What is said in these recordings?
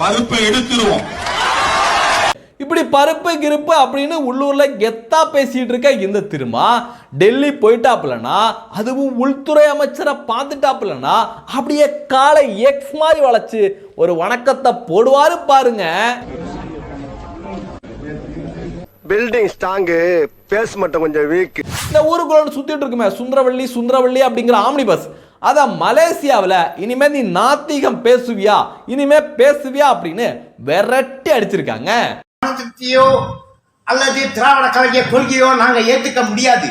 பருப்பை எடுத்துருவோம். இப்படி பருப்பு கிருப்பு அப்படின்னு உள்ளூர்ல கெத்தா பேசிட்டு இருக்க இந்த திருமா டெல்லி போயிட்டாப்புலனா அதுவும் உள்துறை அமைச்சரை பார்த்துட்டாப்புலனா அப்படியே காலை எக்ஸ் மாதிரி வளைச்சு ஒரு வணக்கத்தை போடுவாரு பாருங்க. பில்டிங் ஸ்ட்ராங்கு பேஸ் மட்டும் கொஞ்சம் வீக் இந்த ஊருக்குள்ள சுத்திட்டு இருக்குமே சுந்தரவள்ளி சுந்தரவள்ளி அப்படிங்கிற ஆம்னி பஸ் அத மலேசியாவில் இனிமே நீ நாத்திகம் பேசுவியா? இனிமே பேசுவியா அப்படின்னு விரட்டி அடிச்சிருக்காங்க. அல்லது திராவிட கழக கொள்கையோ நாங்க ஏத்துக்க முடியாது.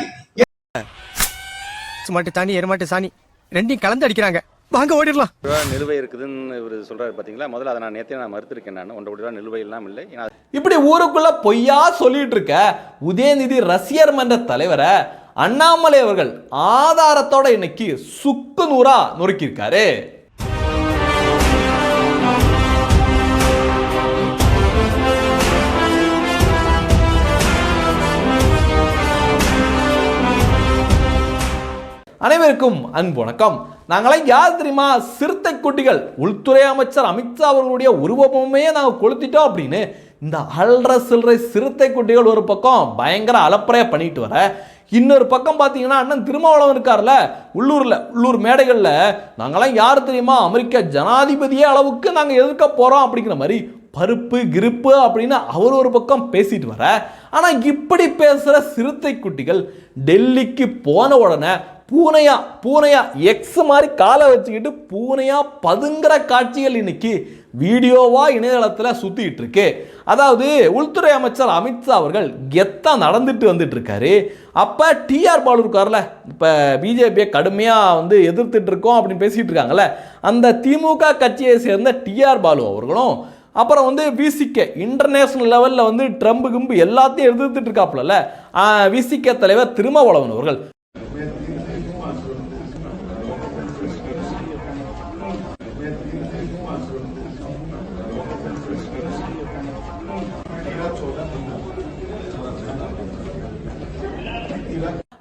மாட்டு தானி எருமாட்டு சாணி ரெண்டையும் கலந்து அடிக்கிறாங்க. வாங்க ஓடிடலாம். நிலுவை இருக்குதுன்னு இவர் சொல்றாரு பாத்தீங்களா? முதல்ல அதை நான் நேற்றே நான் மறுத்திருக்கேன் நான். ஒன்றரை கோடி ரூபா நிலுவை எல்லாம் இல்லை. இப்படி ஊருக்குள்ள பொய்யா சொல்லிட்டு இருக்க உதயநிதி ரசிகர் மன்ற தலைவரை அண்ணாமலை அவர்கள் ஆதாரத்தோட இன்னைக்கு சுக்கு நூறா நொறுக்கியிருக்காரு. அனைவருக்கும் அன்பு வணக்கம். நாங்களாம் யார் தெரியுமா? சிறுத்தை குட்டிகள். உள்துறை அமைச்சர் அமித்ஷா அவர்களுடைய உருவமுமே நாங்கள் கொளுத்திட்டோம் அப்படின்னு. இந்த அல்ற சில்லறை சிறுத்தை குட்டிகள் ஒரு பக்கம் பயங்கர அலப்பறையாக பண்ணிட்டு வர இன்னொரு பக்கம் பார்த்தீங்கன்னா அண்ணன் திருமாவளவன் இருக்கார்ல உள்ளூரில் உள்ளூர் மேடைகளில். நாங்களாம் யார் தெரியுமா? அமெரிக்க ஜனாதிபதியே அளவுக்கு நாங்கள் எதிர்க்க போகிறோம் அப்படிங்கிற மாதிரி பருப்பு கிருப்பு அப்படின்னு அவர் ஒரு பக்கம் பேசிட்டு வர. ஆனால் இப்படி பேசுகிற சிறுத்தை குட்டிகள் டெல்லிக்கு போன உடனே பூனையா பூனையா எக்ஸ் மாதிரி காலை வச்சுக்கிட்டு பூனையா பதுங்குற காட்சிகள் இன்னைக்கு வீடியோவா இணையதளத்தில் சுத்திட்டு இருக்கு. அதாவது உள்துறை அமைச்சர் அமித்ஷா அவர்கள் கெத்தா நடந்துட்டு வந்துட்டு இருக்காரு. அப்ப டிஆர் பாலு இருக்கார்ல இப்ப பிஜேபியை கடுமையா வந்து எதிர்த்துட்டு இருக்கோம் அப்படின்னு பேசிட்டு இருக்காங்கல்ல. அந்த திமுக கட்சியை சேர்ந்த டிஆர் பாலு அவர்களும் அப்புறம் வந்து விசிகே இன்டர்நேஷனல் லெவலில் வந்து ட்ரம்ப் கிம்பு எல்லாத்தையும் எதிர்த்துட்டு இருக்காப்புல விசிகே தலைவர் திருமாவளவன் அவர்கள்.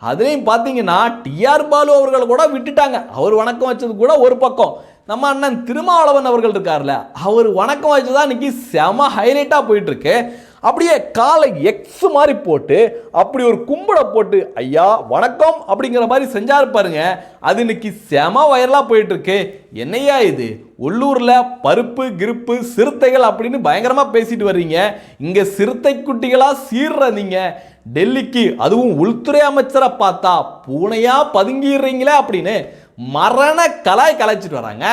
அதுலேயும் பார்த்தீங்கன்னா டிஆர் பாலு அவர்களை கூட விட்டுட்டாங்க. அவர் வணக்கம் வச்சது கூட ஒரு பக்கம். நம்ம அண்ணன் திருமாவளவன் அவர்கள் இருக்கார்ல அவர் வணக்கம் வச்சதா இன்னைக்கு செம ஹைலைட்டாக போயிட்டு இருக்கு. அப்படியே காலை எக்ஸ் மாதிரி போட்டு அப்படி ஒரு கும்பிட போட்டு ஐயா வணக்கம் அப்படிங்கிற மாதிரி செஞ்சார் பாருங்க. அது இன்னைக்கு செம வைரலாக போயிட்டுருக்கு. என்னையா இது? உள்ளூரில் பருப்பு கிருப்பு சிறுத்தைகள் அப்படின்னு பயங்கரமாக பேசிட்டு வர்றீங்க. இங்கே சிறுத்தை குட்டிகளாக சீர்ற நீங்கள் டெல்லிக்கு அதுவும் உள்துறை அமைச்சரை பார்த்தா பூனையாக பதுங்கிடுறீங்களே அப்படின்னு. மரண கலாய் கலாய்ச்சிட்டு வராங்க.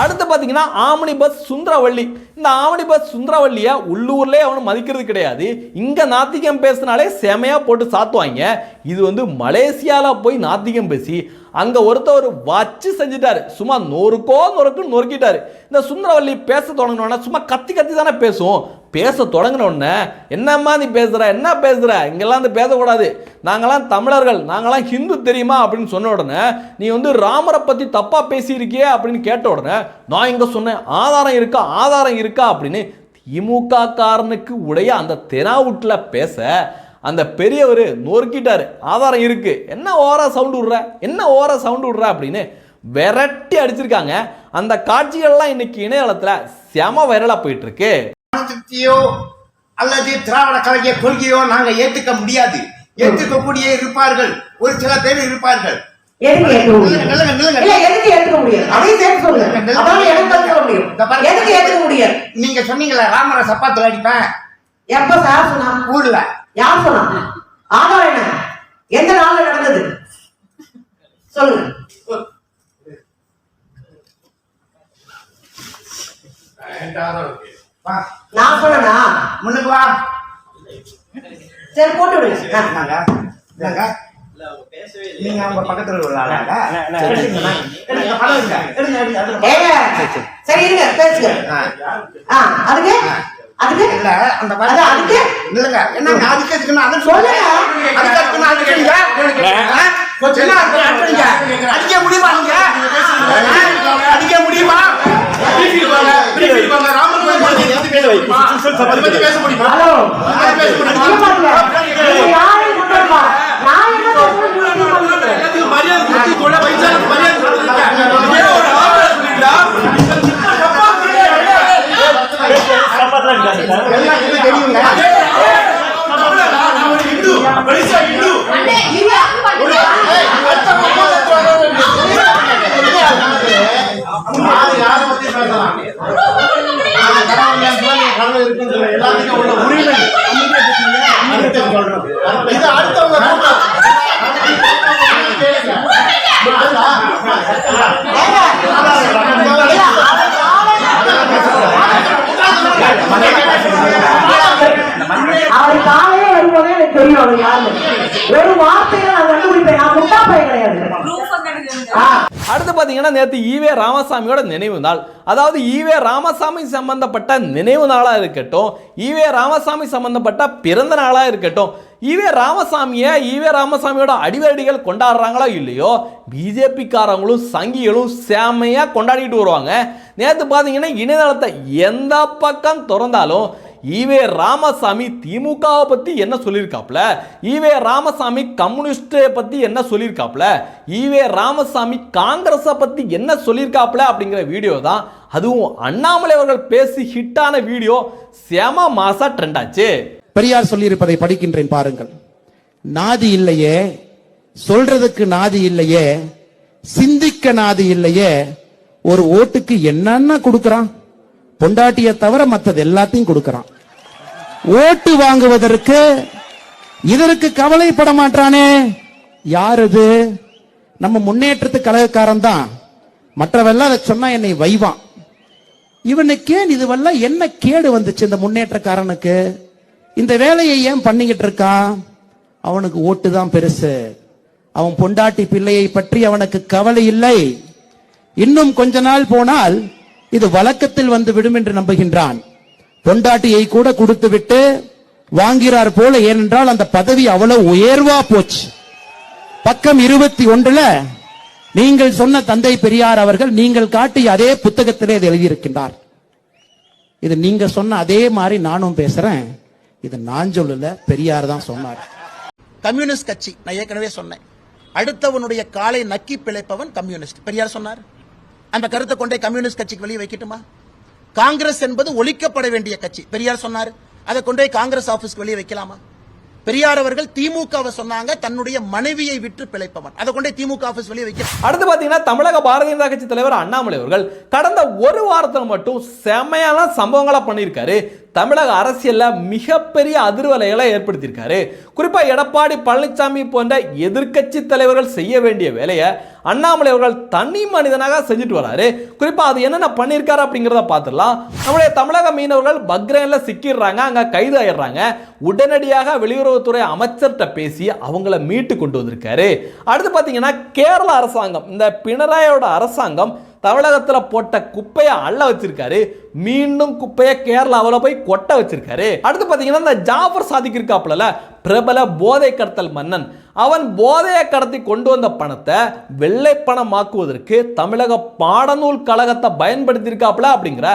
அடுத்து பார்த்தீங்கன்னா ஆமணி பஸ் சுந்தரவள்ளி. இந்த ஆமணி பஸ் சுந்தரவள்ளியை உள்ளூர்லேயே அவனு மதிக்கிறது கிடையாது. இங்கே நாத்திகம் பேசினாலே செமையாக போட்டு சாத்துவாங்க. இது வந்து மலேசியாவில் போய் நாத்திகம் பேசி அங்கே ஒருத்தர் வச்சு செஞ்சுட்டாரு. சும்மா நொறுக்கோ நொறுக்கு நொறுக்கிட்டாரு. இந்த சுந்தரவள்ளி பேச தொடங்கினோன்னா சும்மா கத்தி கத்தி தானே பேசும். பேச தொடங்கின உடனே என்னம்மா நீ பேசுகிற என்ன பேசுகிற இங்கெல்லாம் வந்து பேசக்கூடாது. நாங்களாம் தமிழர்கள். நாங்களாம் ஹிந்து தெரியுமா? அப்படின்னு சொன்ன உடனே நீ வந்து ராமரை பற்றி தப்பாக பேசியிருக்கியே? அப்படின்னு கேட்ட உடனே நான் இங்கே சொன்னேன் ஆதாரம் இருக்கா? ஆதாரம் இருக்கா? அப்படின்னு திமுக காரனுக்கு உடைய அந்த தெனாவுட்டில் பேச அந்த பெரியவர் நொறுக்கிட்டார். ஆதாரம் இருக்குது என்ன ஓரா சவுண்டு விடுற? என்ன ஓரா சவுண்டு விடுற? அப்படின்னு விரட்டி அடிச்சிருக்காங்க. அந்த காட்சிகள்லாம் இன்னைக்கு இணையதளத்தில் செம வைரலாக போயிட்டுருக்கு இருக்கு திருப்தியோ அல்லது திராவிட கழக கொள்கையோ நாங்க ஏத்துக்க முடியாது. ஏத்துக்கக்கூடிய இருப்பார்கள். ஒரு சில பேர் இருப்பார்கள். நீங்க சொன்னீங்களே ராமரை சப்பாத்துல அடிப்பேன். எப்ப சார் சொன்னா? ஊர்ல யார் சொன்னா? ஆதாரம் என்ன? எந்த நாள்ல நடந்தது? சொல்லுங்க. வா நான் சொன்னா முன்னுக்கு வா. சரி போட்டு விடுங்க? நீங்க அவங்க பக்கத்துல உள்ள ஆளாங்க? எடுத்துக்கங்க. எடுங்க, பணம் எடுங்க. எடுங்க, எடுங்க, எடுங்க. ஏங்க சரி இருங்க பேசுங்க. அதுக்கு? அதுக்கு? இல்ல, அந்த அதுக்கு? இல்லைங்க, என்னங்க, அதுக்கு எதுக்குன்னு அதை சொல்லுங்க. அதுக்கு எதுக்குன்னு அதுக்கு அடிக்கிறீங்க? அடிக்க முடியுமா நீங்க? அடிக்க முடியுமா? பேச முடியுமா? பேச முடியுமா? தெரியுங்க அவர் காலையே வரும்போதே எனக்கு தெரியும் அவர் யாரு ஒரு வார்த்தையில நான் கண்டுபிடிப்பேன். நான் முட்டா பையன் கிடையாது. அடுத்து பார்த்தீங்கன்னா நேற்று ஈவே ராமசாமியோட நினைவு நாள். அதாவது ஈவே ராமசாமி சம்பந்தப்பட்ட நினைவு நாளாக இருக்கட்டும் ஈவே ராமசாமி சம்பந்தப்பட்ட பிறந்த நாளாக இருக்கட்டும் ஈவே ராமசாமியை ஈவே ராமசாமியோட அடிவரடிகள் கொண்டாடுறாங்களோ இல்லையோ? பிஜேபிக்காரங்களும் சங்கிகளும் செமையாக கொண்டாடிட்டு வருவாங்க. நேற்று பார்த்தீங்கன்னா இணையதளத்தை எந்த பக்கம் திறந்தாலும் ஈவே ராமசாமி திமுகவை பற்றி என்ன சொல்லியிருக்காப்ல ஈவே ராமசாமி கம்யூனிஸ்டை பற்றி என்ன சொல்லியிருக்காப்ல ஈவே ராமசாமி காங்கிரஸை பற்றி என்ன சொல்லியிருக்காப்ல அப்படிங்கிற வீடியோ தான். அதுவும் அண்ணாமலை அவர்கள் பேசி ஹிட்டான வீடியோ செம மாசா ட்ரெண்ட் ஆச்சு. பெரியார் சொல்லியிருப்பதை படிக்கின்றேன் பாருங்கள். நாதி இல்லையே சொல்றதுக்கு நாதி இல்லையே சிந்திக்க நாதி இல்லையே ஒரு ஓட்டுக்கு என்னென்ன கொடுக்கறான். பொண்டாட்டிய தவிர மற்றது எல்லாத்தையும் கொடுக்கறான். ஓட்டு வாங்குவதற்கு இதற்கு கவலைப்பட மாட்டானே. யார் இது நம்ம முன்னேற்றத்து கழகக்காரன் தான். மற்றவெல்லாம் அதை சொன்னா என்னை வைவான். இவனுக்கு ஏன் இதுவெல்லாம் என்ன கேடு வந்துச்சு இந்த முன்னேற்றக்காரனுக்கு? இந்த வேலையை ஏன் பண்ணிக்கிட்டு இருக்கான் அவனுக்கு ஓட்டு தான் பெருசு. அவன் பொண்டாட்டி பிள்ளையை பற்றி அவனுக்கு கவலை இல்லை. இன்னும் கொஞ்ச நாள் போனால் இது வழக்கத்தில் வந்து விடும் என்று நம்புகின்றான். பொண்டாட்டியை கூட கொடுத்து விட்டு வாங்கிறார் போல ஏனென்றால் அந்த பதவி அவ்வளவு உயர்வா போச்சு. பக்கம் இருபத்தி ஒன்றுல நீங்கள் சொன்ன தந்தை பெரியார் அவர்கள் நீங்கள் காட்டிய அதே புத்தகத்திலே இதை எழுதியிருக்கின்றார். இது நீங்க சொன்ன அதே மாதிரி நானும் பேசுறேன். இது நான் சொல்லல பெரியார் தான் சொன்னார். கம்யூனிஸ்ட் கட்சி நான் ஏற்கனவே சொன்னேன். அடுத்தவனுடைய காலை நக்கி பிழைப்பவன் கம்யூனிஸ்ட். பெரியார் சொன்னார். அந்த கருத்தை கொண்டே கம்யூனிஸ்ட் கட்சிக்கு வெளியே வைக்கட்டுமா? காங்கிரஸ் என்பது ஒழிக்கப்பட வேண்டிய கட்சி. பெரியார் சொன்னார். அதை கொண்டே காங்கிரஸ் ஆபீஸ்க்கு வெளியே வைக்கலாமா? பெரியார் அவர்கள் திமுகவை சொன்னாங்க தன்னுடைய மனைவியை விற்று பிழைப்பவன். அதை கொண்டே திமுக ஆபீஸ் வெளியே வைக்க அடுத்து பார்த்தீங்கன்னா தமிழக பாரதிய ஜனதா கட்சி தலைவர் அண்ணாமலை அவர்கள் கடந்த ஒரு வாரத்தில் மட்டும் செமையான சம்பவங்களை பண்ணியிருக்காரு. தமிழக அரசியலில் மிகப்பெரிய அதிர்வலைகளை ஏற்படுத்தியிருக்காரு. குறிப்பாக எடப்பாடி பழனிசாமி போன்ற எதிர்க்கட்சி தலைவர்கள் செய்ய வேண்டிய வேலையை அண்ணாமலை அவர்கள் தனி மனிதனாக செஞ்சுட்டு வராரு. குறிப்பாக அது என்னென்ன பண்ணியிருக்காரு அப்படிங்கிறத பார்த்துடலாம். நம்முடைய தமிழக மீனவர்கள் பக்ரேனில் சிக்கிடுறாங்க அங்கே கைது ஆயிடுறாங்க. உடனடியாக வெளியுறவுத்துறை அமைச்சர்கிட்ட பேசி அவங்கள மீட்டு கொண்டு வந்திருக்காரு. அடுத்து பார்த்தீங்கன்னா கேரள அரசாங்கம் இந்த பினராயோட அரசாங்கம் தமிழகத்தில் போட்ட குப்பையை அள்ள வச்சிருக்காரு. மீண்டும் குப்பையை கேரளாவில் போய் கொட்ட வச்சிருக்காரு. அடுத்து பார்த்தீங்கன்னா இந்த ஜாஃபர் சாதிக் இருக்காப்புல பிரபல போதை கடத்தல் மன்னன். அவன் போதையை கடத்தி கொண்டு வந்த பணத்தை வெள்ளை பணமாக்குவதற்கு தமிழக பாடநூல் கழகத்தை பயன்படுத்தியிருக்காப்புல அப்படிங்கிற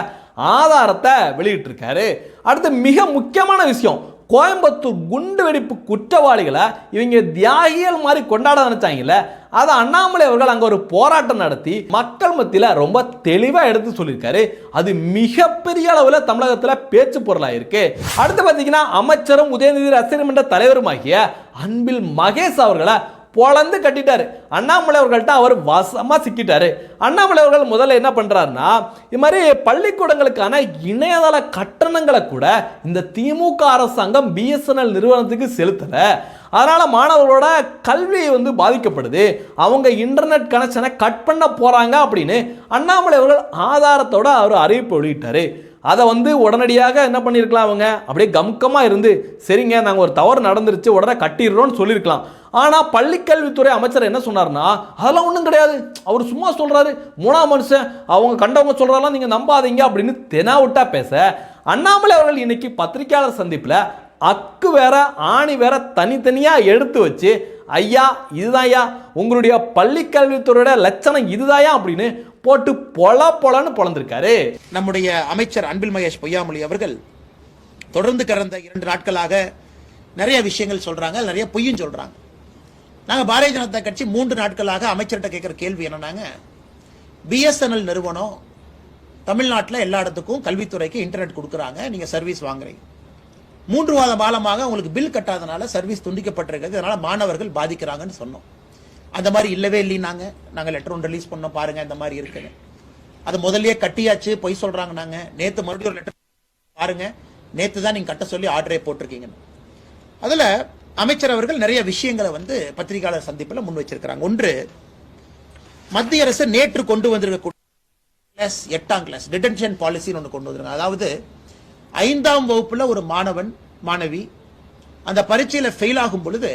ஆதாரத்தை வெளியிட்டிருக்காரு. அடுத்து மிக முக்கியமான விஷயம் கோயம்புத்தூர் குண்டு வெடிப்பு குற்றவாளிகளை இவங்க தியாகிகள் மாதிரி கொண்டாட நினைச்சாங்கல்ல அதை அண்ணாமலை அவர்கள் அங்கே ஒரு போராட்டம் நடத்தி மக்கள் மத்தியில் ரொம்ப தெளிவாக எடுத்து சொல்லியிருக்காரு. அது மிகப்பெரிய அளவில் தமிழகத்தில் பேச்சு பொருளாக இருக்கு. அடுத்து பார்த்தீங்கன்னா அமைச்சரும் உதயநிதி ரசிகர் மன்ற தலைவருமாகிய அன்பில் மகேஷ் அவர்களை பொழந்து கட்டிட்டாரு. அண்ணாமலை அவர்கள்ட்ட அவர் வசமாக சிக்கிட்டாரு. அண்ணாமலை அவர்கள் முதல்ல என்ன பண்ணுறாருன்னா இது மாதிரி பள்ளிக்கூடங்களுக்கான இணையதள கட்டணங்களை கூட இந்த திமுக அரசாங்கம் பிஎஸ்என்எல் நிறுவனத்துக்கு செலுத்தலை. அதனால் மாணவர்களோட கல்வி வந்து பாதிக்கப்படுது. அவங்க இன்டர்நெட் கனெக்ஷனை கட் பண்ண போகிறாங்க அப்படின்னு அண்ணாமலை அவர்கள் ஆதாரத்தோட அவர் அறிவிப்பு வெளியிட்டார். அதை வந்து உடனடியாக என்ன பண்ணியிருக்கலாம் அவங்க? அப்படியே கம்கமாக இருந்து சரிங்க நாங்கள் ஒரு தவறு நடந்துருச்சு உடனே கட்டிடுறோம்னு சொல்லியிருக்கலாம் ஆனால் பள்ளிக்கல்வித்துறை அமைச்சர் என்ன சொன்னார்னா அதெல்லாம் ஒன்றும் கிடையாது. அவர் சும்மா சொல்கிறாரு மூணாம் மனுஷன் அவங்க கண்டவங்க சொல்கிறாலாம் நீங்கள் நம்பாதீங்க அப்படின்னு தெனாவிட்டா பேச அண்ணாமலை அவர்கள் இன்னைக்கு பத்திரிகையாளர் சந்திப்பில் அக்கு வேற ஆணி வேற தனித்தனியாக எடுத்து வச்சு ஐயா இதுதான் ஐயா உங்களுடைய பள்ளிக்கல்வித்துறையோட லட்சணம் இதுதாயா அப்படின்னு போட்டு பொல பொலன்னு பொழந்திருக்காரு நம்முடைய அமைச்சர் அன்பில் மகேஷ் பொய்யாமொழி அவர்கள் தொடர்ந்து கடந்த இரண்டு நாட்களாக நிறைய விஷயங்கள் சொல்றாங்க நிறைய பொய்யும் சொல்றாங்க. நாங்கள் பாரதிய ஜனதா கட்சி மூன்று நாட்களாக அமைச்சர்கிட்ட கேட்குற கேள்வி என்னன்னாங்க? பிஎஸ்என்எல் நிறுவனம் தமிழ்நாட்டில் எல்லா இடத்துக்கும் கல்வித்துறைக்கு இன்டர்நெட் கொடுக்குறாங்க நீங்கள் சர்வீஸ் வாங்குறீங்க. மூன்று மாதம் காலமாக உங்களுக்கு பில் கட்டாதனால சர்வீஸ் துண்டிக்கப்பட்டிருக்கிறது அதனால மாணவர்கள் பாதிக்கிறாங்கன்னு சொன்னோம். அந்த மாதிரி இல்லவே இல்லைனாங்க நாங்கள் லெட்டர் ஒன்று ரிலீஸ் பண்ணோம். பாருங்க இந்த மாதிரி இருக்குன்னு அது முதல்லயே கட்டியாச்சு. பொய் சொல்றாங்க நாங்க. நேத்து மறுபடியும் ஒரு லெட்டர் பாருங்க. நேத்து தான் நீங்க கட்ட சொல்லி ஆர்டரே போட்டிருக்கீங்க. அதுல அமைச்சர் அவர்கள் நிறைய விஷயங்களை வந்து பத்திரிகையாளர் சந்திப்பில் முன் வச்சிருக்கிறாங்க. ஒன்று மத்திய அரசு நேற்று கொண்டு வந்திருக்கக்கூடிய கிளாஸ் எட்டாம் கிளாஸ் டிடென்ஷன் பாலிசின்னு ஒன்று கொண்டு வந்திருக்காங்க. அதாவது ஐந்தாம் வகுப்புல ஒரு மாணவன் மாணவி அந்த பரீட்சையில ஃபெயில் ஆகும் பொழுது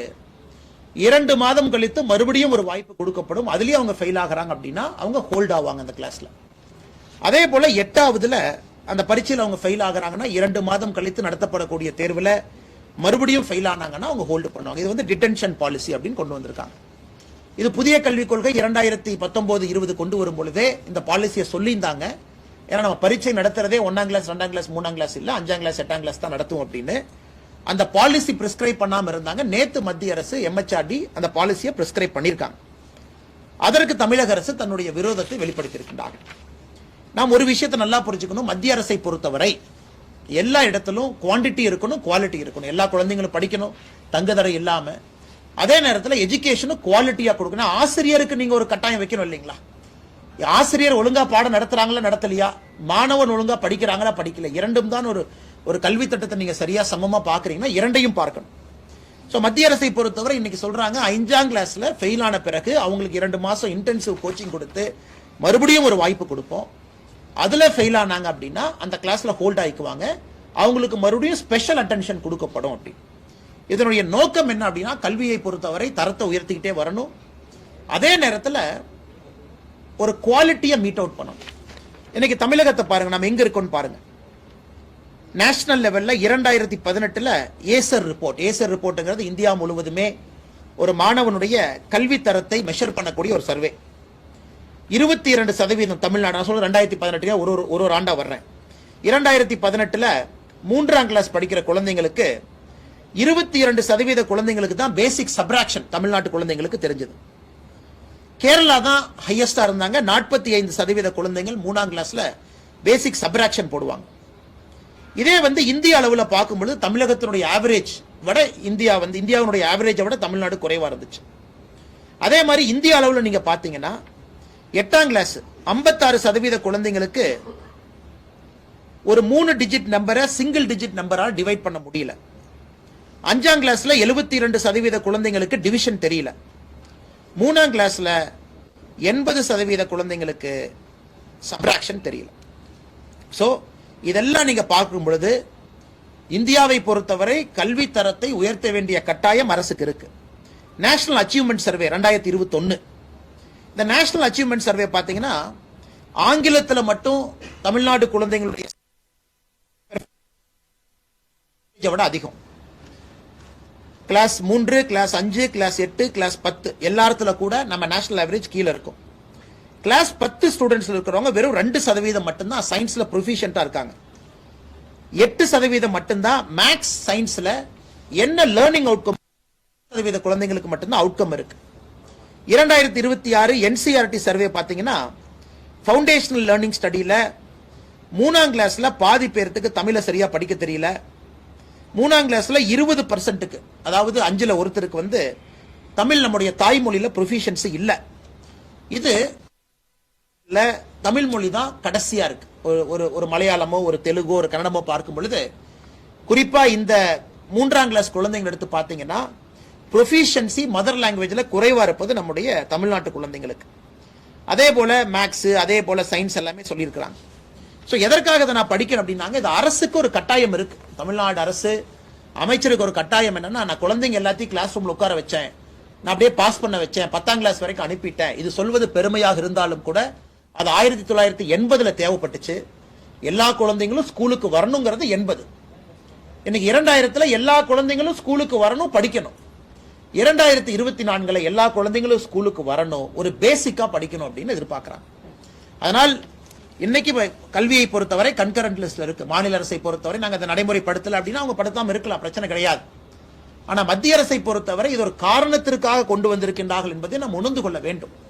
இரண்டு மாதம் கழித்து மறுபடியும் ஒரு வாய்ப்பு கொடுக்கப்படும். அதுலயும் அவங்க ஃபெயில் ஆகிறாங்க அப்படின்னா அவங்க ஹோல்ட் ஆவாங்க அந்த கிளாஸ்ல அதே போல எட்டாவதுல அந்த பரீட்சையில் அவங்க ஃபெயில் ஆகிறாங்கன்னா இரண்டு மாதம் கழித்து நடத்தப்படக்கூடிய தேர்வில் மறுபடியும் ஃபெயில் ஆனாங்கன்னா அவங்க ஹோல்டு பண்ணுவாங்க. இது வந்து டிடென்ஷன் பாலிசி அப்படின்னு கொண்டு வந்திருக்காங்க. இது புதிய கல்விக் கொள்கை இரண்டாயிரத்தி பத்தொன்பது இருபது கொண்டு வரும் பொழுதே இந்த பாலிசியை சொல்லியிருந்தாங்க. ஏன்னா நம்ம பரீட்சை நடத்துறதே ஒன்னாம் கிளாஸ் ரெண்டாம் கிளாஸ் மூணாம் கிளாஸ் இல்லை அஞ்சாம் கிளாஸ் எட்டாம் கிளாஸ் தான் நடத்தும் அப்படின்னு. அந்த பாலிசி பிரிஸ்கிரைப் பண்ணாம இருந்தாங்க. நேத்து மத்திய அரசு எம்எச்ஆர்டி அந்த பாலிசியை பிரிஸ்கிரைப் பண்ணியிருக்காங்க அதற்கு தமிழக அரசு தன்னுடைய விரோதத்தை வெளிப்படுத்தியிருக்கின்றார்கள். நாம் ஒரு விஷயத்தை நல்லா புரிஞ்சுக்கணும். மத்திய அரசை பொறுத்தவரை எல்லா இடத்திலும் குவாண்டிட்டி இருக்கணும் குவாலிட்டி இருக்கணும். எல்லா குழந்தைங்களும் படிக்கணும் தங்குதரை இல்லாம. அதே நேரத்தில் எஜுகேஷனும் குவாலிட்டியா கொடுக்கணும். ஆசிரியருக்கு நீங்க ஒரு கட்டாயம் வைக்கணும் இல்லைங்களா? ஆசிரியர் ஒழுங்கா பாடம் நடத்துறாங்களா நடத்தலையா? மாணவன் ஒழுங்கா படிக்கிறாங்களா படிக்கல. இரண்டும் தான் ஒரு ஒரு கல்வி திட்டத்தை நீங்க சரியா சமமா பாக்குறீங்கன்னா இரண்டையும் பார்க்கணும். ஸோ மத்திய அரசை பொறுத்தவரை இன்னைக்கு சொல்றாங்க அஞ்சாம் கிளாஸ்ல ஃபெயில் ஆன பிறகு அவங்களுக்கு இரண்டு மாசம் இன்டென்சிவ் கோச்சிங் கொடுத்து மறுபடியும் ஒரு வாய்ப்பு கொடுப்போம். அதுல ஃபெயில் ஆனாங்க அப்படின்னா அந்த கிளாஸ்ல ஹோல்ட் ஆகிக்குவாங்க அவங்களுக்கு மறுபடியும் ஸ்பெஷல் அட்டென்ஷன் கொடுக்கப்படும் அப்படி. இதனுடைய நோக்கம் என்ன அப்படின்னா கல்வியை பொறுத்தவரை தரத்தை உயர்த்திக்கிட்டே வரணும். அதே நேரத்தில் ஒரு குவாலிட்டியை மீட் அவுட் பண்ணணும். இன்னைக்கு தமிழகத்தை பாருங்க நம்ம எங்க இருக்கோம்னு பாருங்க. நேஷனல் லெவலில் இரண்டாயிரத்தி பதினெட்டில் ஏசர் ரிப்போர்ட் ஏசர் ரிப்போர்ட்டுங்கிறது இந்தியா முழுவதுமே ஒரு மாணவனுடைய கல்வி தரத்தை மெஷர் பண்ணக்கூடிய ஒரு சர்வே இருபத்தி இரண்டு சதவீதம் தமிழ்நாடு நான் ரெண்டாயிரத்தி பதினெட்டுல ஒரு ஒரு- ஒரு ஒரு ஆண்டா வர்றேன். இரண்டாயிரத்தி பதினெட்டில் மூன்றாம் கிளாஸ் படிக்கிற குழந்தைங்களுக்கு இருபத்தி இரண்டு சதவீத குழந்தைங்களுக்கு தான் பேசிக் சப்ராக்ஷன் தமிழ்நாட்டு குழந்தைங்களுக்கு தெரிஞ்சது. கேரளா தான் ஹையஸ்டாக இருந்தாங்க. நாற்பத்தி ஐந்து சதவீத குழந்தைகள் மூணாம் கிளாஸில் பேசிக் சப்ராக்ஷன் போடுவாங்க. இதே வந்து இந்திய அளவுல பார்க்கும்பொழுது தமிழகத்தினுடைய ஆவரேஜ் விட இந்தியா வந்து இந்தியாவினுடைய ஆவரேஜை விட தமிழ்நாடு குறைவா இருந்துச்சு. அதே மாதிரி இந்திய அளவில் நீங்க பார்த்தீங்கன்னா எட்டாம் கிளாஸ் 56% சதவீத குழந்தைங்களுக்கு ஒரு மூணு டிஜிட் நம்பரை சிங்கிள் டிஜிட் நம்பரால் டிவைட் பண்ண முடியல. அஞ்சாம் கிளாஸ்ல 72% இரண்டு சதவீத குழந்தைங்களுக்கு டிவிஷன் தெரியல. மூணாம் கிளாஸ்ல எண்பது சதவீத குழந்தைங்களுக்கு சப்ராக்ஷன் தெரியல. ஸோ இதெல்லாம் நீங்க பார்க்கும் பொழுது இந்தியாவை பொறுத்தவரை கல்வி தரத்தை உயர்த்த வேண்டிய கட்டாயம் அரசுக்கு இருக்கு. நேஷனல் அச்சீவ்மெண்ட் சர்வே ரெண்டாயிரத்தி இருபத்தொன்னு. இந்த நேஷனல் அச்சீவ்மெண்ட் சர்வே பார்த்தீங்கன்னா ஆங்கிலத்தில் மட்டும் தமிழ்நாடு குழந்தைங்களுடைய விட அதிகம். கிளாஸ் மூன்று கிளாஸ் அஞ்சு கிளாஸ் எட்டு கிளாஸ் பத்து எல்லாத்துல கூட நம்ம நேஷனல் ஆவரேஜ் கீழே இருக்கும். கிளாஸ் பத்து ஸ்டூடெண்ட்ஸ் இருக்கிறவங்க வெறும் ரெண்டு சதவீதம் மட்டும்தான் சயின்ஸ்ல ப்ரொஃபிஷியண்டா இருக்காங்க. எட்டு சதவீதம் மட்டும்தான் மேக்ஸ் சயின்ஸ்ல என்ன லேர்னிங் அவுட்கம் சதவீத குழந்தைங்களுக்கு மட்டும்தான் அவுட்கம் இருக்கு. இரண்டாயிரத்தி இருபத்தி ஆறு என்சிஆர்டி சர்வே பார்த்தீங்கன்னா ஃபவுண்டேஷனல் லேர்னிங் ஸ்டடியில் மூணாம் கிளாஸ்ல பாதி பேர்த்துக்கு தமிழை சரியா படிக்க தெரியல. மூணாம் கிளாஸ்ல இருபது பர்சன்ட்டுக்கு அதாவது அஞ்சுல ஒருத்தருக்கு வந்து தமிழ் நம்முடைய தாய்மொழியில ப்ரொஃபிஷியன்சி இல்லை. இது இல்ல தமிழ் மொழி தான் கடைசியா இருக்கு. ஒரு ஒரு ஒரு மலையாளமோ ஒரு தெலுங்கோ ஒரு கன்னடமோ பார்க்கும் பொழுது குறிப்பா இந்த மூன்றாம் கிளாஸ் குழந்தைங்க எடுத்து பார்த்தீங்கன்னா ப்ரொஃபிஷியன்சி மதர் லாங்குவேஜில் குறைவா இருப்பது நம்முடைய தமிழ்நாட்டு குழந்தைங்களுக்கு. அதே போல மேக்ஸ் அதே போல சயின்ஸ் எல்லாமே சொல்லியிருக்கிறாங்க. ஸோ எதற்காக இதை நான் படிக்கணும் அப்படின்னாங்க இது அரசுக்கு ஒரு கட்டாயம் இருக்கு. தமிழ்நாடு அரசு அமைச்சருக்கு ஒரு கட்டாயம் என்னன்னா நான் குழந்தைங்க எல்லாத்தையும் கிளாஸ் ரூம்ல உட்கார வச்சேன். நான் அப்படியே பாஸ் பண்ண வச்சேன். பத்தாம் கிளாஸ் வரைக்கும் அனுப்பிட்டேன். இது சொல்வது பெருமையாக இருந்தாலும் கூட அது ஆயிரத்தி தொள்ளாயிரத்தி எண்பதுல தேவைப்பட்டுச்சு. எல்லா குழந்தைங்களும் ஸ்கூலுக்கு வரணுங்கிறது எண்பது. இன்னைக்கு இரண்டாயிரத்துல எல்லா குழந்தைங்களும் ஸ்கூலுக்கு வரணும் படிக்கணும். இரண்டாயிரத்தி இருபத்தி நான்குல எல்லா குழந்தைங்களும் ஸ்கூலுக்கு வரணும் ஒரு பேசிக்கா படிக்கணும் அப்படின்னு எதிர்பார்க்கறாங்க. அதனால் இன்னைக்கு வ- கல்வியை பொறுத்தவரை கன்கரண்ட் லிஸ்ட்ல இருக்கு. மாநில அரசை பொறுத்தவரை நாங்கள் அதை நடைமுறைப்படுத்தல அப்படின்னா அவங்க படுத்தாம இருக்கலாம் பிரச்சனை கிடையாது. ஆனா மத்திய அரசை பொறுத்தவரை இது ஒரு காரணத்திற்காக கொண்டு வந்திருக்கின்றார்கள் என்பதை நாம் உணர்ந்து கொள்ள வேண்டும்.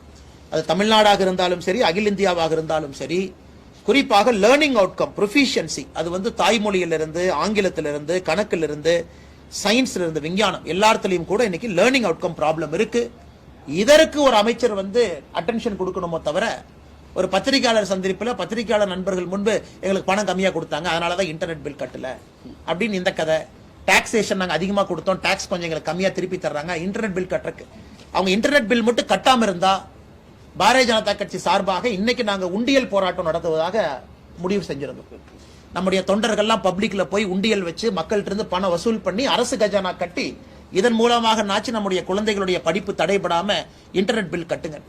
அது தமிழ்நாடாக இருந்தாலும் சரி அகில இந்தியாவாக இருந்தாலும் சரி குறிப்பாக லேர்னிங் அவுட்கம் ப்ரொஃபிஷியன்சி அது வந்து தாய்மொழியிலிருந்து ஆங்கிலத்திலிருந்து கணக்கிலிருந்து சயின்ஸ்லிருந்து விஞ்ஞானம் எல்லாத்துலேயும் கூட இன்னைக்கு லேர்னிங் அவுட்கம் ப்ராப்ளம் இருக்கு. இதற்கு ஒரு அமைச்சர் வந்து அட்டென்ஷன் கொடுக்கணுமோ தவிர ஒரு பத்திரிகையாளர் சந்திப்பில் பத்திரிகையாளர் நண்பர்கள் முன்பு எங்களுக்கு பணம் கம்மியாக கொடுத்தாங்க அதனால தான் இன்டர்நெட் பில் கட்டல. அப்படின்னு இந்த கதை. டாக்ஸேஷன் நாங்கள் அதிகமாக கொடுத்தோம் டாக்ஸ் கொஞ்சம் எங்களுக்கு கம்மியாக திருப்பி தர்றாங்க இன்டர்நெட் பில் கட்டுறக்கு அவங்க இன்டர்நெட் பில் மட்டும் கட்டாமல் இருந்தால் பாரதிய ஜனதா கட்சி சார்பாக இன்னைக்கு நாங்கள் உண்டியல் போராட்டம் நடத்துவதாக முடிவு செஞ்சிருந்தோம். நம்முடைய தொண்டர்கள்லாம் பப்ளிக்ல போய் உண்டியல் வச்சு மக்கள்கிட்ட இருந்து பணம் வசூல் பண்ணி அரசு கஜானா கட்டி இதன் மூலமாக நாச்சு நம்முடைய குழந்தைகளுடைய படிப்பு தடைபடாம இன்டர்நெட் பில் கட்டுங்க.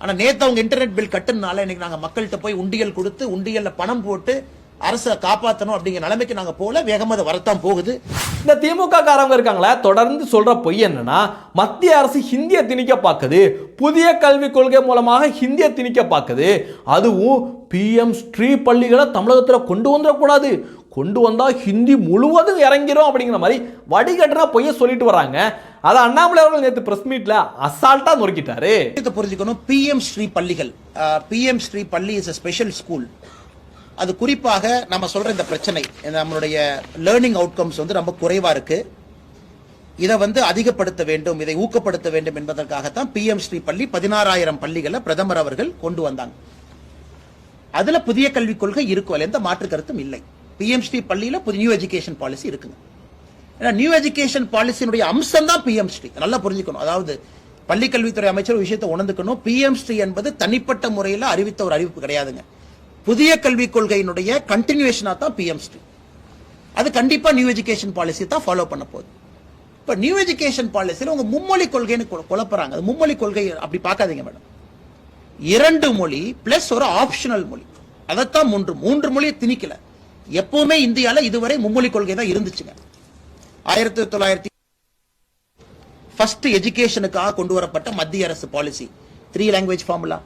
ஆனா நேத்து அவங்க இன்டர்நெட் பில் கட்டுனால இன்னைக்கு நாங்க மக்கள்கிட்ட போய் உண்டியல் கொடுத்து உண்டியல்ல பணம் போட்டு அரசை காப்பாற்றணும் அப்படிங்கிற நிலைமைக்கு நாங்க போல வேகமா அது வரத்தான் போகுது. இந்த திமுக காரங்க இருக்காங்களே தொடர்ந்து சொல்ற பொய் என்னன்னா மத்திய அரசு ஹிந்தியை திணிக்க பார்க்குது. புதிய கல்விக் கொள்கை மூலமாக ஹிந்தியை திணிக்க பார்க்குது. அதுவும் பிஎம் ஸ்ரீ பள்ளிகளை தமிழகத்தில் கொண்டு வந்துடக்கூடாது. கொண்டு வந்தா ஹிந்தி முழுவதும் இறங்கிரும் அப்படிங்கிற மாதிரி வடிகட்டுனா பொய்ய சொல்லிட்டு வராங்க அதை அண்ணாமலை அவர்கள் நேற்று பிரஸ் மீட்ல அசால்ட்டா நொறுக்கிட்டாரு. புரிஞ்சுக்கணும். பிஎம் ஸ்ரீ பள்ளிகள் பிஎம் ஸ்ரீ பள்ளி இஸ் a ஸ்பெஷல் ஸ்கூல் அது குறிப்பாக நம்ம சொல்ற இந்த பிரச்சனை நம்மளுடைய லேர்னிங் அவுட்கம்ஸ் வந்து ரொம்ப குறைவா இருக்கு. இதை வந்து அதிகப்படுத்த வேண்டும் இதை ஊக்கப்படுத்த வேண்டும் என்பதற்காகத்தான் பிஎம் ஸ்ரீ பள்ளி பதினாறாயிரம் பள்ளிகளை பிரதமர் அவர்கள் கொண்டு வந்தாங்க. அதுல புதிய கல்விக் கொள்கை இருக்கும் எந்த மாற்று கருத்தும் இல்லை. பிஎம் ஸ்ரீ பள்ளியில புது நியூ எஜுகேஷன் பாலிசி இருக்குங்க. ஏன்னா நியூ எஜுகேஷன் பாலிசியினுடைய அம்சம் தான் பிஎம் ஸ்ரீ. நல்லா புரிஞ்சுக்கணும். அதாவது பள்ளி கல்வித்துறை அமைச்சர் விஷயத்தை உணர்ந்துக்கணும். பிஎம் ஸ்ரீ என்பது தனிப்பட்ட முறையில் அறிவித்த ஒரு அறிவிப்பு கிடையாதுங்க. புதிய கல்விக் கொள்கையினுடைய கண்டினியூஷனா தான் பிஎம் ஸ்ரீ அது கண்டிப்பா நியூ எஜுகேஷன் பாலிசி தான் ஃபாலோ பண்ண போகுது. இப்ப நியூ எஜுகேஷன் பாலிசியில் உங்க மும்மொழி கொள்கைன்னு குழப்பறாங்க. அது மும்மொழி கொள்கை அப்படி பார்க்காதீங்க மேடம் இரண்டு மொழி பிளஸ் ஒரு ஆப்ஷனல் மொழி. அதைத்தான் மூன்று மூன்று மொழியை திணிக்கல. எப்பவுமே இந்தியாவில் இதுவரை மும்மொழி கொள்கை தான் இருந்துச்சுங்க. ஆயிரத்தி தொள்ளாயிரத்தி ஃபர்ஸ்ட் எஜுகேஷனுக்காக கொண்டு வரப்பட்ட மத்திய அரசு பாலிசி த்ரீ லாங்குவேஜ் ஃபார்முலா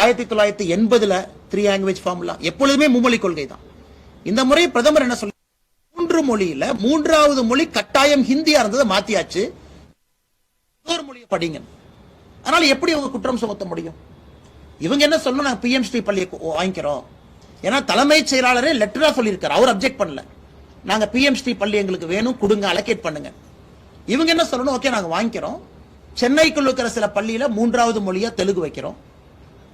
ஆயிரத்தி தொள்ளாயிரத்தி எண்பதுல த்ரீ லாங்குவேஜ் ஃபார்முலா எப்பொழுதுமே மும்மொழி கொள்கை தான் இந்த முறை பிரதமர் என்ன சொல்ல மூன்று மொழியில மூன்றாவது மொழி கட்டாயம் ஹிந்தியா இருந்ததை மாத்தியாச்சு. இன்னொரு மொழியை படிங்க. அதனால எப்படி அவங்க குற்றம் சுமத்த முடியும்? இவங்க என்ன சொல்லணும்? நாங்கள் பிஎம் ஸ்ரீ பள்ளியை வாங்கிக்கிறோம். ஏன்னா தலைமைச் செயலாளரே லெட்டரா சொல்லியிருக்காரு. அவர் அப்ஜெக்ட் பண்ணல. நாங்க பிஎம் ஸ்ரீ பள்ளி எங்களுக்கு வேணும். கொடுங்க அலோகேட் பண்ணுங்க. இவங்க என்ன சொல்லணும்? ஓகே நாங்கள் வாங்கிக்கிறோம். சென்னைக்குள்ள இருக்கிற சில பள்ளியில மூன்றாவது மொழியா தெலுங்கு வைக்கிறோம்.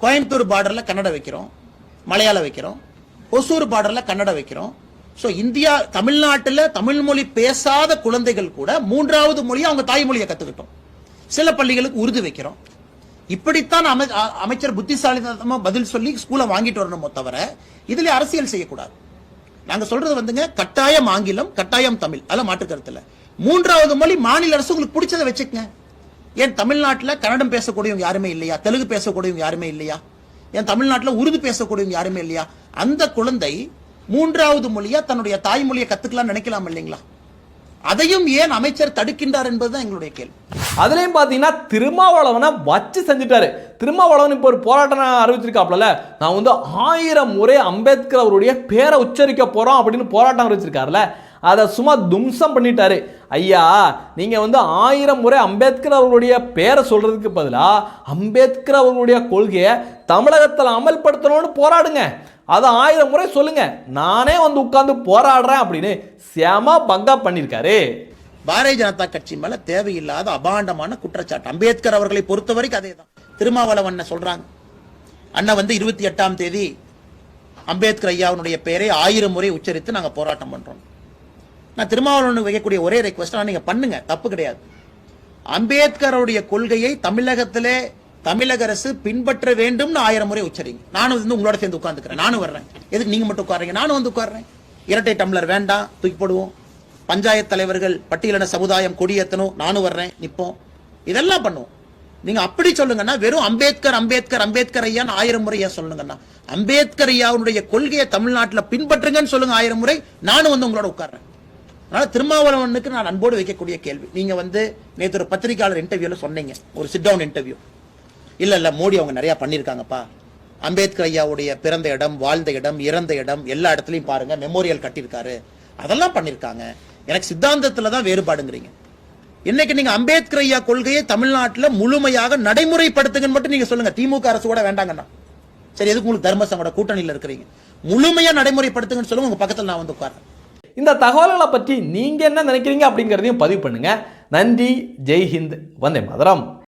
கோயம்புத்தூர் பார்டரில் கன்னடம் வைக்கிறோம் மலையாளம் வைக்கிறோம் ஒசூர் பார்டரில் கன்னடம் வைக்கிறோம். ஸோ இந்தியா தமிழ்நாட்டில் தமிழ் மொழி பேசாத குழந்தைகள் கூட மூன்றாவது மொழியை அவங்க தாய்மொழியை கற்றுக்கிட்டோம் சில பள்ளிகளுக்கு உருது வைக்கிறோம். இப்படித்தான் அமை- அமைச்சர் புத்திசாலித்தனமா பதில் சொல்லி ஸ்கூலை வாங்கிட்டு வரணுமோ தவிர இதில் அரசியல் செய்யக்கூடாது. நாங்கள் சொல்றது வந்துங்க கட்டாயம் ஆங்கிலம் கட்டாயம் தமிழ். அதெல்லாம் மாற்றுக்கருத்தில் மூன்றாவது மொழி மாநில அரசு உங்களுக்கு பிடிச்சதை வச்சுக்கங்க. ஏன் தமிழ்நாட்டில் கன்னடம் பேசக்கூடியவங்க யாருமே இல்லையா? தெலுங்கு பேசக்கூடியவங்க யாருமே இல்லையா? ஏன் தமிழ்நாட்டில் உருது பேசக்கூடியவங்க யாருமே இல்லையா? அந்த குழந்தை மூன்றாவது மொழியா தன்னுடைய தாய்மொழியை கத்துக்கலாம் நினைக்கலாம் இல்லைங்களா? அதையும் ஏன் அமைச்சர் தடுக்கின்றார் என்பதுதான் எங்களுடைய கேள்வி. அதுலயும் பாத்தீங்கன்னா திருமாவளவனை வச்சு செஞ்சுட்டாரு. திருமாவளவன் இப்போ ஒரு போராட்டம் அறிவிச்சிருக்காப்ல நான் வந்து ஆயிரம் முறை அம்பேத்கர் அவருடைய பேரை உச்சரிக்க போறோம் அப்படின்னு போராட்டம் அறிவிச்சிருக்காருல அதை சும்மா தும்சம் பண்ணிட்டாரு. ஐயா நீங்க வந்து ஆயிரம் முறை அம்பேத்கர் அவர்களுடைய பேரை சொல்றதுக்கு பதிலாக அம்பேத்கர் அவர்களுடைய கொள்கையை தமிழகத்தில் அமல்படுத்தணும்னு போராடுங்க. அதை ஆயிரம் முறை சொல்லுங்க. நானே வந்து உட்கார்ந்து போராடுறேன் அப்படின்னு செம பங்கா பண்ணியிருக்காரு. பாரதிய ஜனதா கட்சி மேல தேவையில்லாத அபாண்டமான குற்றச்சாட்டு. அம்பேத்கர் அவர்களை பொறுத்த வரைக்கும் அதே தான் திருமாவளவன் சொல்றாங்க. அண்ணன் வந்து இருபத்தி எட்டாம் தேதி அம்பேத்கர் ஐயாவுடைய பெயரை ஆயிரம் முறை உச்சரித்து நாங்கள் போராட்டம் பண்றோம். நான் திருமாவளவனுக்கு வைக்கக்கூடிய ஒரே ரெக்வஸ்ட் நீங்க பண்ணுங்க. தப்பு கிடையாது. அம்பேத்கருடைய கொள்கையை தமிழகத்திலே தமிழக அரசு பின்பற்ற வேண்டும்னு ஆயிரம் முறை உச்சரிங்க. நானும் வந்து உங்களோட சேர்ந்து உட்கார்ந்துக்கிறேன். நானும் வர்றேன். எதுக்கு நீங்க மட்டும் உட்காருங்க நானும் வந்து உட்கார்றேன். இரட்டை டம்ளர் வேண்டாம் தூக்கி போடுவோம். பஞ்சாயத்து தலைவர்கள் பட்டியலின சமுதாயம் கொடியேத்தணும் நானும் வர்றேன் நிப்போம். இதெல்லாம் பண்ணுவோம். நீங்க அப்படி சொல்லுங்கன்னா வெறும் அம்பேத்கர் அம்பேத்கர் அம்பேத்கர் ஐயான்னு ஆயிரம் முறை ஏன் சொல்லுங்கன்னா? அம்பேத்கர் ஐயாவுடைய கொள்கையை தமிழ்நாட்டில் பின்பற்றுங்கன்னு சொல்லுங்க ஆயிரம் முறை. நானும் வந்து உங்களோட உட்கார்றேன். அதனால திருமாவளவனுக்கு நான் அன்போடு வைக்கக்கூடிய கேள்வி. நீங்க வந்து நேற்று ஒரு பத்திரிகையாளர் இன்டர்வியூல சொன்னீங்க. ஒரு சிட் டவுன் இன்டர்வியூ இல்ல இல்ல மோடி அவங்க நிறைய பண்ணிருக்காங்கப்பா அம்பேத்கர் ஐயாவுடைய பிறந்த இடம் வாழ்ந்த இடம் இறந்த இடம் எல்லா இடத்துலையும் பாருங்க மெமோரியல் கட்டியிருக்காரு. அதெல்லாம் பண்ணிருக்காங்க எனக்கு சித்தாந்தத்துல தான் வேறுபாடுங்கிறீங்க. இன்னைக்கு நீங்க அம்பேத்கர் ஐயா கொள்கையை தமிழ்நாட்டில் முழுமையாக நடைமுறைப்படுத்துங்கன்னு மட்டும் நீங்க சொல்லுங்க. திமுக அரசு கூட வேண்டாங்கண்ணா. சரி எதுக்கு உங்களுக்கு தர்மசங்கோட கூட்டணியில் இருக்கிறீங்க? முழுமையா நடைமுறைப்படுத்துங்கன்னு சொல்லுங்க உங்க பக்கத்தில் நான் வந்து உட்கார்றேன். இந்த தகவல்களை பற்றி நீங்கள் என்ன நினைக்கிறீங்க அப்படிங்கிறதையும் பதிவு பண்ணுங்கள் நன்றி. ஜெய் ஹிந்த் வந்தே மதுரம்.